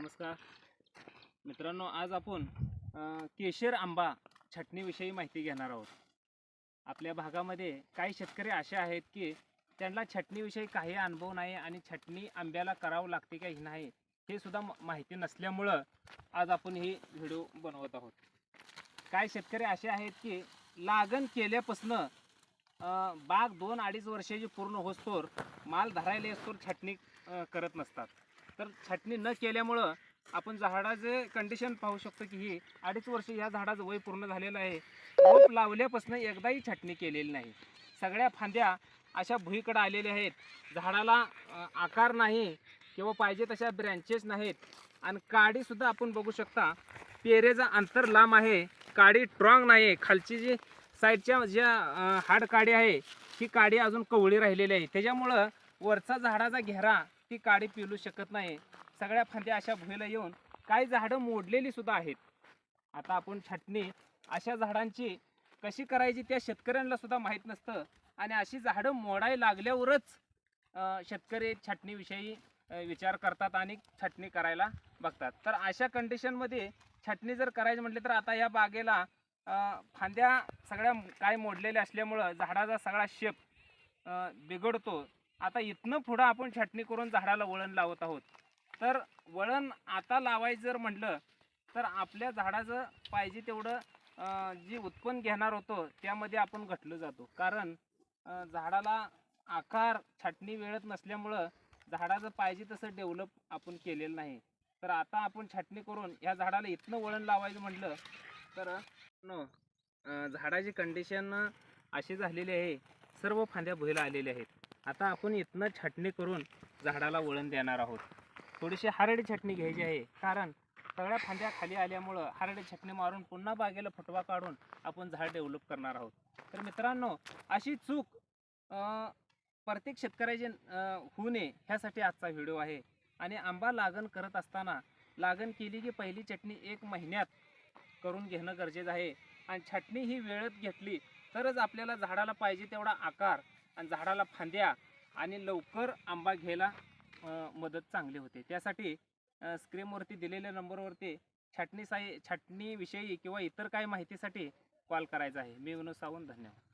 नमस्कार. मित्रांनो आज आपण केशर आंबा छटणीविषयी माहिती घेणार आहोत. आपल्या भागामध्ये काही शेतकरी असे आहेत की त्यांना छटणीविषयी काही अनुभव नाही आणि छटणी आंब्याला करावं लागते का ही नाही हे सुद्धा माहिती नसल्यामुळं आज आपण ही व्हिडिओ बनवत आहोत. काही शेतकरी असे आहेत की लागण केल्यापासनं बाग दोन अडीच वर्षाची पूर्ण होस्तोर माल धरायला येस्तोर छटणी करत नसतात. तर छाटणी न केल्यामुळं आपण झाडाचे कंडिशन पाहू शकतो की ही अडीच वर्ष या झाडाचं वय पूर्ण झालेलं आहे. रोप लावल्यापासून एकदाही छाटणी केलेली नाही. सगळ्या फांद्या अशा भुईकडं आलेल्या आहेत. झाडाला आकार नाही किंवा पाहिजे तशा ब्रँचेस नाहीत. आणि काडीसुद्धा आपण बघू शकता पेरेचा अंतर लांब आहे. काडी स्ट्रॉंग नाही. आहे खालची जी साईडच्या ज्या हाड काडी आहे ही काडी अजून कवळी राहिलेली आहे. त्याच्यामुळं वरचा झाडाचा घेरा ती काडी पिलू शकत नाही. सगळ्या फांद्या अशा भुईला येऊन काही झाडं मोडलेली सुद्धा आहेत. आता आपण छटणी अशा झाडांची कशी करायची त्या शेतकऱ्यांना सुद्धा माहीत नसतं आणि अशी झाडं मोडायला लागल्यावरच शेतकरी छटणीविषयी विचार करतात आणि छटणी करायला बघतात. तर अशा कंडिशनमध्ये छटणी जर करायची म्हटली तर आता या बागेला फांद्या सगळ्या काय मोडलेल्या असल्यामुळं झाडाचा सगळा शेप बिघडतो. आता इथनं पुढं आपण छटणी करून झाडाला वळण लावत आहोत. तर वळण आता लावायचं जर म्हटलं तर आपल्या झाडाचं पाहिजे तेवढं जी उत्पन्न घेणार होतो त्यामध्ये आपण घटलं जातो. कारण झाडाला आकार छाटणी वेळत नसल्यामुळं झाडाचं पाहिजे तसं डेव्हलप आपण केलेलं नाही. तर आता आपण छाटणी करून या झाडाला इथनं वळण लावायचं म्हटलं तर नो झाडाची कंडिशन अशी झालेली आहे. सर्व फांद्या भुईला आलेल्या आहेत. आता आपण इथनं छाटणी करून झाडाला वळण देणार आहोत. थोडीशी हारडी छटणी घ्यायची आहे. कारण सगळ्या फांद्या खाली आल्यामुळं हारडी छटणी मारून पुन्हा बागेला फुटवा काढून आपण झाड डेव्हलप करणार आहोत. तर मित्रांनो अशी चूक प्रत्येक शेतकऱ्याचे होऊ नये ह्यासाठी आजचा व्हिडिओ आहे. आणि आंबा लागण करत असताना लागण केली की पहिली चटणी एक महिन्यात करून घेणं गरजेचं आहे. आणि छटणी ही वेळेत घेतली तरच आपल्याला झाडाला पाहिजे तेवढा आकार आणि झाडाला फांद्या आणि लवकर आंबा घ्यायला मदत चांगली होते. त्यासाठी स्क्रीनवरती दिलेल्या नंबरवरती छाटणीसाई साई किंवा इतर काही माहितीसाठी कॉल करायचा आहे. मी विनोद सावंत धन्यवाद.